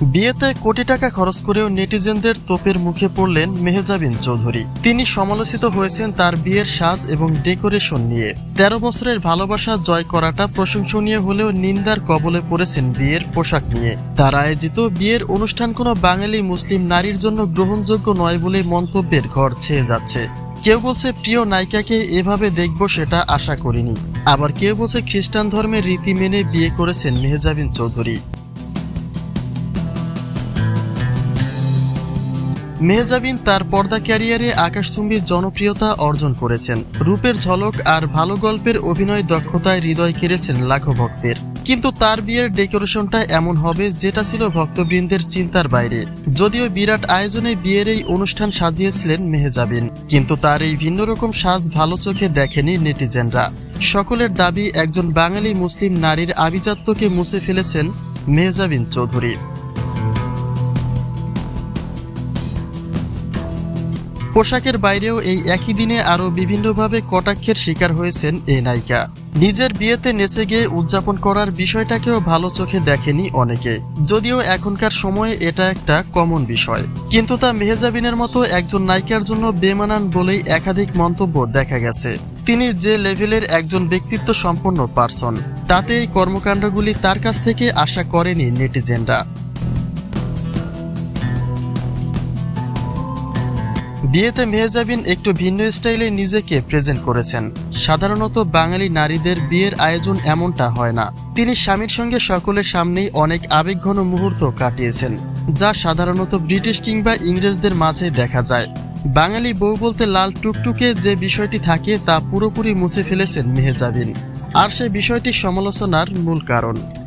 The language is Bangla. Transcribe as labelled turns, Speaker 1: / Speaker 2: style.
Speaker 1: বিয়েতে কোটি টাকা খরচ করেও নেটিজেনদের তোপের মুখে পড়লেন মেহজাবিন চৌধুরী। তিনি সমালোচিত হয়েছেন তার বিয়ের সাজ এবং ডেকোরেশন নিয়ে। তেরো বছরের ভালোবাসা জয় করাটা প্রশংসনীয় হলেও নিন্দার কবলে পড়েছেন বিয়ের পোশাক নিয়ে। তার আয়োজিত বিয়ের অনুষ্ঠান কোনো বাঙালি মুসলিম নারীর জন্য গ্রহণযোগ্য নয় বলে মন্তব্যের ঘর ছেয়ে যাচ্ছে। কেউ বলছে প্রিয় নায়িকাকে এভাবে দেখব সেটা আশা করিনি। আবার কেউ বলছে খ্রিস্টান ধর্মের রীতি মেনে বিয়ে করেছেন মেহজাবিন চৌধুরী। মেহজাবিন তার পর্দা ক্যারিয়ারে আকাশচুম্বী জনপ্রিয়তা অর্জন করেছেন। রূপের ঝলক আর ভালো গল্পের অভিনয় দক্ষতায় হৃদয় কেড়েছেন লাখো ভক্তের। কিন্তু তার বিয়ের ডেকোরেশনটা এমন হবে যেটা ছিল ভক্তবৃন্দের চিন্তার বাইরে। যদিও বিরাট আয়োজনে বিয়ের এই অনুষ্ঠান সাজিয়েছিলেন মেহজাবিন, কিন্তু তার এই ভিন্ন রকম সাজ ভালো চোখে দেখেনি নেটিজেনরা। সকলের দাবি, একজন বাঙালি মুসলিম নারীর আভিজাত্যকে মুছে ফেলেছেন মেহজাবিন চৌধুরী। পোশাকের বাইরেও এই একই দিনে আরও বিভিন্নভাবে কটাক্ষের শিকার হয়েছেন এই নায়িকা। নিজের বিয়েতে নেচে গিয়ে উদযাপন করার বিষয়টাকেও ভালো চোখে দেখেনি অনেকে। যদিও এখনকার সময়ে এটা একটা কমন বিষয়। কিন্তু তা মেহজাবিনের মতো একজন নায়িকার জন্য বেমানান বলেই একাধিক মন্তব্য দেখা গেছে। তিনি যে লেভেলের একজন ব্যক্তিত্ব সম্পন্ন পার্সন তাতে এই কর্মকাণ্ডগুলি তার কাছ থেকে আশা করেনি নেটিজেনরা। বিয়েতে মেহজাবিন একটু ভিন্ন স্টাইলে নিজেকে প্রেজেন্ট করেছেন। সাধারণত বাঙালি নারীদের বিয়ের আয়োজন এমনটা হয় না। তিনি স্বামীর সঙ্গে সকলের সামনেই অনেক আবেগঘন মুহূর্ত কাটিয়েছেন, যা সাধারণত ব্রিটিশ কিংবা ইংরেজদের মাঝে দেখা যায়। বাঙালি বউ বলতে লাল টুকটুকে যে বিষয়টি থাকে তা পুরোপুরি মুছে ফেলেছেন মেহজাবিন। আর সে বিষয়টি সমালোচনার মূল কারণ।